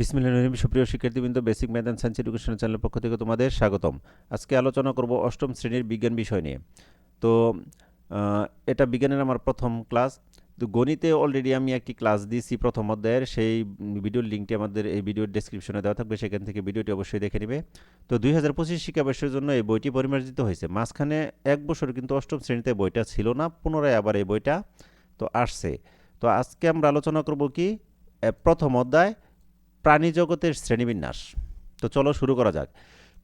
বিসমিল্লাহ নবীন সুপ্রিয় শিক্ষার্থীবৃন্দ, basic math and science education চ্যানেলের পক্ষ থেকে তোমাদের স্বাগতম। আজকে আলোচনা করব অষ্টম শ্রেণির বিজ্ঞান বিষয় নিয়ে। তো এটা বিজ্ঞানের আমার প্রথম ক্লাস। তো গণিতে অলরেডি আমি একটি ক্লাস দিয়েছি প্রথম অধ্যায়ের। সেই ভিডিওর লিঙ্কটি আমাদের এই ভিডিওর ডেসক্রিপশনে দেওয়া থাকবে। সেখান থেকে ভিডিওটি অবশ্যই দেখে নেবে। তো দুই হাজার পঁচিশ শিক্ষাবর্ষের জন্য এই বইটি পরিমার্জিত হয়েছে। মাঝখানে এক বছর কিন্তু অষ্টম শ্রেণীতে বইটা ছিল না, পুনরায় আবার এই বইটা তো আসছে। তো আজকে আমরা আলোচনা করব কি? প্রথম অধ্যায় প্রাণী জগতের শ্রেণীবিন্যাস। তো চলো শুরু করা যাক।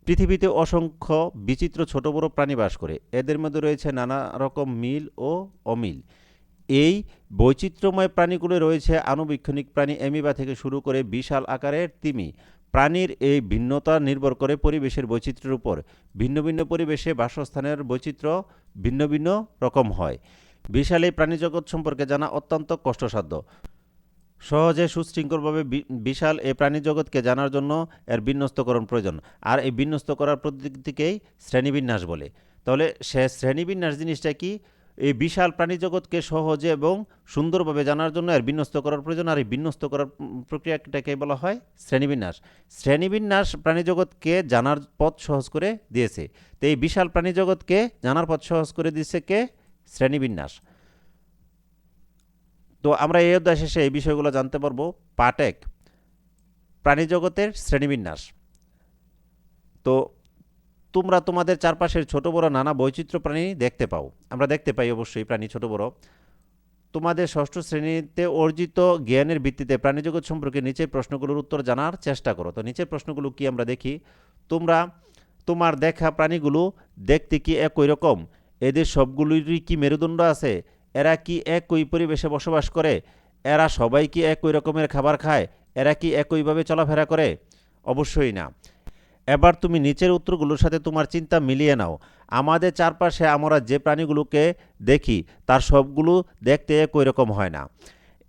পৃথিবীতে অসংখ্য বিচিত্র ছোট বড় প্রাণী বাস করে। এদের মধ্যে রয়েছে নানা রকম মিল ও অমিল। এই বৈচিত্র্যময় প্রাণীগুলো রয়েছে আনুবীক্ষণিক প্রাণী এমিবা থেকে শুরু করে বিশাল আকারের তিমি। প্রাণীর এই ভিন্নতা নির্ভর করে পরিবেশের বৈচিত্র্যের উপর। ভিন্ন ভিন্ন পরিবেশে বাসস্থানের বৈচিত্র্য ভিন্ন ভিন্ন রকম হয়। বিশাল এই প্রাণীজগৎ সম্পর্কে জানা অত্যন্ত কষ্টসাধ্য। সহজে সুশৃঙ্খলভাবে বিশাল এই প্রাণীজগৎকে জানার জন্য এর বিন্যস্তকরণ প্রয়োজন। আর এই বিন্যস্ত করার পদ্ধতিকেই শ্রেণীবিন্যাস বলে। তাহলে সে শ্রেণীবিন্যাস জিনিসটা কি? এই বিশাল প্রাণীজগৎকে সহজে এবং সুন্দরভাবে জানার জন্য এর বিন্যস্ত করার প্রয়োজন। আর এই বিন্যস্ত করার প্রক্রিয়াটাকে বলা হয় শ্রেণীবিন্যাস। শ্রেণীবিন্যাস প্রাণীজগৎকে জানার পথ সহজ করে দিয়েছে। তো এই বিশাল প্রাণীজগৎকে জানার পথ সহজ করে দিয়েছে কে? শ্রেণীবিন্যাস। তো আমরা এই অধ্যায় শেষে এই বিষয়গুলো জানতে পারব। পাটেক প্রাণীজগতের শ্রেণীবিন্যাস। তো তোমরা তোমাদের চারপাশের ছোট বড় নানা বৈচিত্র্য প্রাণী দেখতে পাও। আমরা দেখতে পাই অবশ্যই প্রাণী ছোট বড়। তোমাদের ষষ্ঠ শ্রেণীতে অর্জিত জ্ঞানের ভিত্তিতে প্রাণীজগৎ সম্পর্কে নিচের প্রশ্নগুলোর উত্তর জানার চেষ্টা করো। তো নিচের প্রশ্নগুলো কি আমরা দেখি? তোমরা, তোমার দেখা প্রাণীগুলো দেখতে কি একই রকম? এদের সবগুলোরই কি মেরুদণ্ড আছে? এরা কি একই পরিবেশে বসবাস করে? এরা সবাই কি একই রকমের খাবার খায়? এরা কি একইভাবে চলাফেরা করে? অবশ্যই না। এবার তুমি নিচের উত্তরগুলোর সাথে তোমার চিন্তা মিলিয়ে নাও। আমাদের চারপাশে আমরা যে প্রাণীগুলোকে দেখি, তার সবগুলো দেখতে একই রকম হয় না।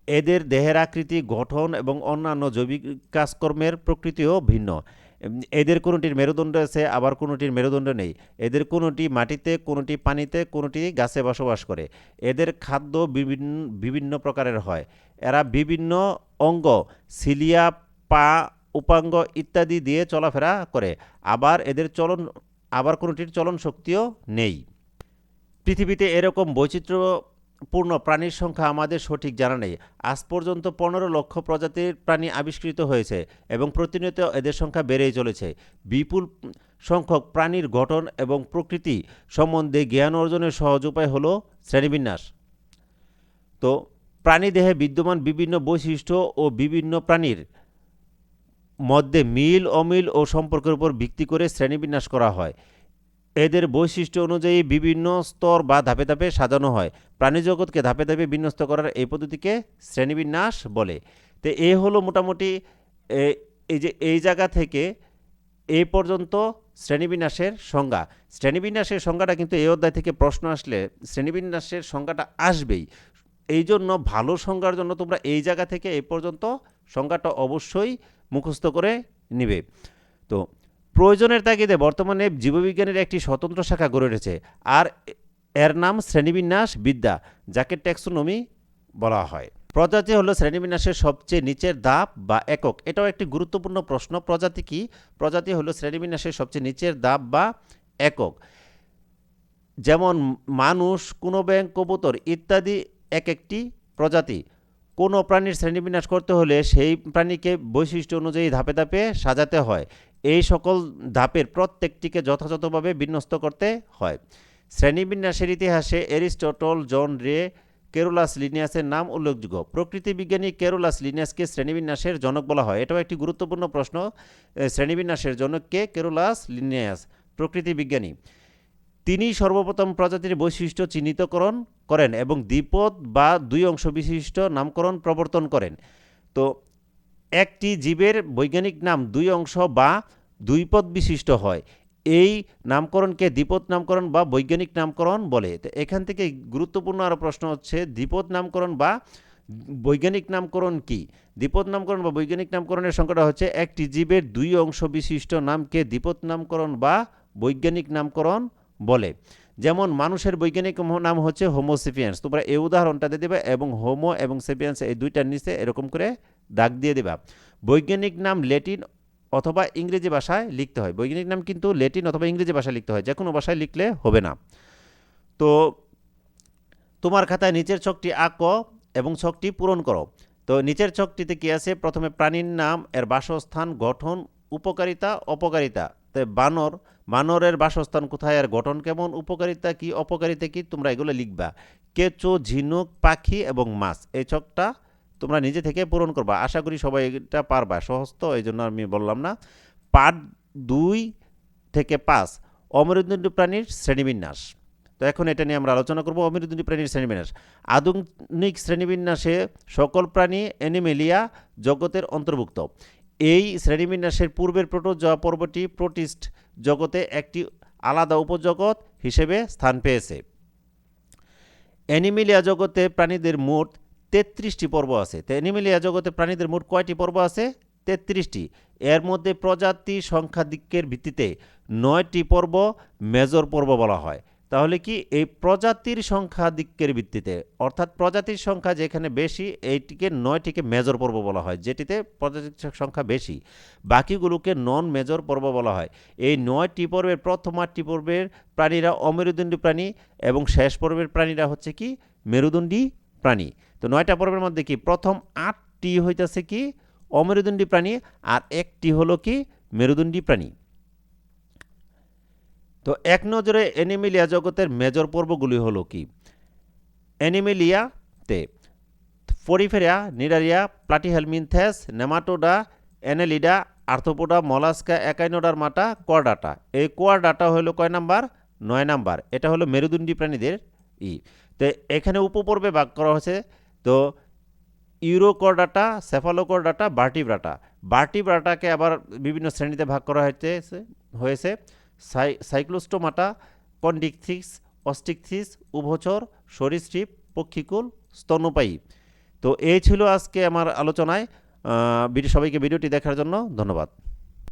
এদের দেহের আকৃতি, গঠন এবং অন্যান্য জৈবিক কাজকর্মের প্রকৃতিও ভিন্ন। এদের কোনোটির মেরুদণ্ড আছে, আবার কোনোটির মেরুদণ্ড নেই। এদের কোনোটি মাটিতে, কোনোটি পানিতে, কোনোটি গাছে বসবাস করে। এদের খাদ্য বিভিন্ন বিভিন্ন প্রকারের হয়। এরা বিভিন্ন অঙ্গ, সিলিয়া, পা, উপাঙ্গ ইত্যাদি দিয়ে চলাফেরা করে। আবার এদের চলন, আবার কোনোটির চলন শক্তিও নেই। পৃথিবীতে এরকম বৈচিত্র্যপূর্ণ প্রাণীর সংখ্যা আমাদের সঠিক জানা নেই। আজ পর্যন্ত পনেরো লক্ষ প্রজাতির প্রাণী আবিষ্কৃত হয়েছে এবং প্রতিনিয়ত এদের সংখ্যা বেড়েই চলেছে। বিপুল সংখ্যক প্রাণীর গঠন এবং প্রকৃতি সম্বন্ধে জ্ঞান অর্জনের সহজ উপায় হল শ্রেণীবিন্যাস। তো প্রাণীদেহে বিদ্যমান বিভিন্ন বৈশিষ্ট্য ও বিভিন্ন প্রাণীর মধ্যে মিল, অমিল ও সম্পর্কের উপর ভিত্তি করে শ্রেণীবিন্যাস করা হয়। এদের বৈশিষ্ট্য অনুযায়ী বিভিন্ন স্তর বা ধাপে ধাপে সাজানো হয়। প্রাণীজগৎকে ধাপে ধাপে বিন্যস্ত করার এই পদ্ধতিকে শ্রেণীবিন্যাস বলে। তো এ হলো মোটামুটি, এ- এই যে এই জায়গা থেকে এই পর্যন্ত শ্রেণীবিন্যাসের সংজ্ঞা। শ্রেণীবিন্যাসের সংজ্ঞাটা কিন্তু এই অধ্যায় থেকে প্রশ্ন আসলে শ্রেণীবিন্যাসের সংজ্ঞাটা আসবেই। এই জন্য ভালো সংজ্ঞার জন্য তোমরা এই জায়গা থেকে এই পর্যন্ত সংজ্ঞাটা অবশ্যই মুখস্থ করে নিবে। তো প্রয়োজনের তাগিদে বর্তমানে জীববিজ্ঞানের একটি স্বতন্ত্র শাখা গড়ে উঠেছে, আর এর নাম শ্রেণীবিন্যাস বিদ্যা, যাকে ট্যাক্সোনমি বলা হয়। প্রজাতি হলো শ্রেণীবিন্যাসের সবচেয়ে নিচের ধাপ বা একক। এটাও একটি গুরুত্বপূর্ণ প্রশ্ন, প্রজাতি কি? প্রজাতি হলো শ্রেণীবিন্যাসের সবচেয়ে নিচের ধাপ বা একক। যেমন মানুষ, কোনো ব্যাংক কবুতর ইত্যাদি এক একটি প্রজাতি। কোনো প্রাণীর শ্রেণীবিন্যাস করতে হলে সেই প্রাণীকে বৈশিষ্ট্য অনুযায়ী ধাপে ধাপে সাজাতে হয়। এই সকল ধাপের প্রত্যেকটিকে যথাযথভাবে বিন্যস্ত করতে হয়। শ্রেণীবিন্যাসের ইতিহাসে এরিস্টটল, জন রে, কেরোলাস লিনিয়াসের নাম উল্লেখযোগ্য। প্রকৃতি বিজ্ঞানী কেরোলাস লিনিয়াসকে শ্রেণীবিন্যাসের জনক বলা হয়। এটাও একটি গুরুত্বপূর্ণ প্রশ্ন শ্রেণীবিন্যাসের জনককে কেরোলাস লিনিয়াস, প্রকৃতি বিজ্ঞানী। তিনি সর্বপ্রথম প্রজাতির বৈশিষ্ট্য চিহ্নিতকরণ করেন এবং দ্বিপদ বা দুই অংশ বিশিষ্ট নামকরণ প্রবর্তন করেন। তো একটি জীবের বৈজ্ঞানিক নাম দুই অংশ বা দুই পদ বিশিষ্ট হয়। এই নামকরণকে দ্বিপদ নামকরণ বা বৈজ্ঞানিক নামকরণ বলে। তো এখান থেকে গুরুত্বপূর্ণ আরও প্রশ্ন হচ্ছে, দ্বিপদ নামকরণ বা বৈজ্ঞানিক নামকরণ কি? দ্বিপদ নামকরণ বা বৈজ্ঞানিক নামকরণের সংখ্যাটা হচ্ছে একটি জীবের দুই অংশ বিশিষ্ট নামকে দ্বিপদ নামকরণ বা বৈজ্ঞানিক নামকরণ বলে। যেমন মানুষের বৈজ্ঞানিক নাম হচ্ছে হোমোসেপিয়ান্স তোমরা এই উদাহরণটা দিয়ে দেবে এবং হোমো এবং সেপিয়ান্স এই দুইটার নিচে এরকম করে দাগ দিয়ে দেবা। বৈজ্ঞানিক নাম ল্যাটিন অথবা ইংরেজি ভাষায় লিখতে হয়। বৈজ্ঞানিক নাম কিন্তু ল্যাটিন অথবা ইংরেজি ভাষায় লিখতে হয়। যে কোনো ভাষায় লিখলে হবে না। তো তোমার খাতায় নিচের ছকটি আঁকো এবং ছকটি পূরণ করো। তো নিচের ছকটিতে কি আছে? প্রথমে প্রাণীর নাম, এর বাসস্থান, গঠন, উপকারিতা, অপকারিতা। তো বানর বানরের বাসস্থান কোথায় আর গঠন কেমন, উপকারিতা কি, অপকারিতা কি, তোমরা এগুলো লিখবা। কেঁচো, ঝিনুক, পাখি এবং মাছ, এই ছকটা তোমরা নিজে থেকে পূরণ করবা। আশা করি সবাই এটা পারবা, সহজ তো এই জন্য আমি বললাম না। পার্ট দুই থেকে পাঁচ অমেরুদণ্ডী প্রাণীর শ্রেণীবিন্যাস। তো এখন এটা নিয়ে আমরা আলোচনা করব অমেরুদণ্ডী প্রাণীর শ্রেণীবিন্যাস। আধুনিক শ্রেণীবিন্যাসে সকল প্রাণী, অ্যানিমেলিয়া জগতের অন্তর্ভুক্ত। এই শ্রেণীবিন্যাসের পূর্বের প্রোটোজোয়া পর্বটি প্রোটিস্ট জগতে একটি আলাদা উপজগৎ হিসেবে স্থান পেয়েছে। অ্যানিমেলিয়া জগতে প্রাণীদের মোট তেত্রিশটি পর্ব আছে। তো অ্যানিমেলিয়া জগতে প্রাণীদের মোট কয়টি পর্ব আছে? তেত্রিশটি। এর মধ্যে প্রজাতি সংখ্যা দিকের ভিত্তিতে নয়টি পর্ব মেজর পর্ব বলা হয়। তাহলে কি এই প্রজাতির সংখ্যা দিকের ভিত্তিতে, অর্থাৎ প্রজাতির সংখ্যা যেখানে বেশি, এইটিকে নয়টিকে মেজর পর্ব বলা হয়, যেটিতে প্রজাতির সংখ্যা বেশি, বাকিগুলোকে নন মেজর পর্ব বলা হয়। এই নয়টি পর্বের প্রথম আটটি পর্বের প্রাণীরা অমেরুদণ্ডী প্রাণী এবং শেষ পর্বের প্রাণীরা হচ্ছে কি? মেরুদণ্ডী প্রাণী। তো নয়টা পর্বের মধ্যে কি প্রথম আটটি হইতেছে কি? অমেরুদণ্ডী প্রাণী আর একটি হলো কি? মেরুদণ্ডী প্রাণী। তো এক নজরে অ্যানিমেলিয়া জগতের মেজর পর্বগুলি হলো কি? অ্যানিমেলিয়াতে Porifera Cnidaria, Platyhelminthes, Nematoda Annelida Arthropoda Mollusca, Echinodermata কোয়াডাটা এই কোয়াডাটা হলো কয় নাম্বার? নয় নাম্বার। এটা হলো মেরুদণ্ডী প্রাণীদের ই। তো এখানে উপপর্বে ভাগ করা হয়েছে। তো ইউরোকর্ডাটা সেফালোকর্ডাটা বার্টিব্রাটা। বার্টিব্রাটাকে আবার বিভিন্ন শ্রেণীতে ভাগ করা হয়েছে হয়েছে। সাই, সাইক্লোস্টোমাটা, কন্ডিকথিক্স অস্টিকথিস উভচর, সরীসৃপ, পক্ষিকুল, স্তন্যপায়ী। তো এই ছিল আজকে আমার আলোচনায়। সবাইকে ভিডিওটি দেখার জন্য ধন্যবাদ।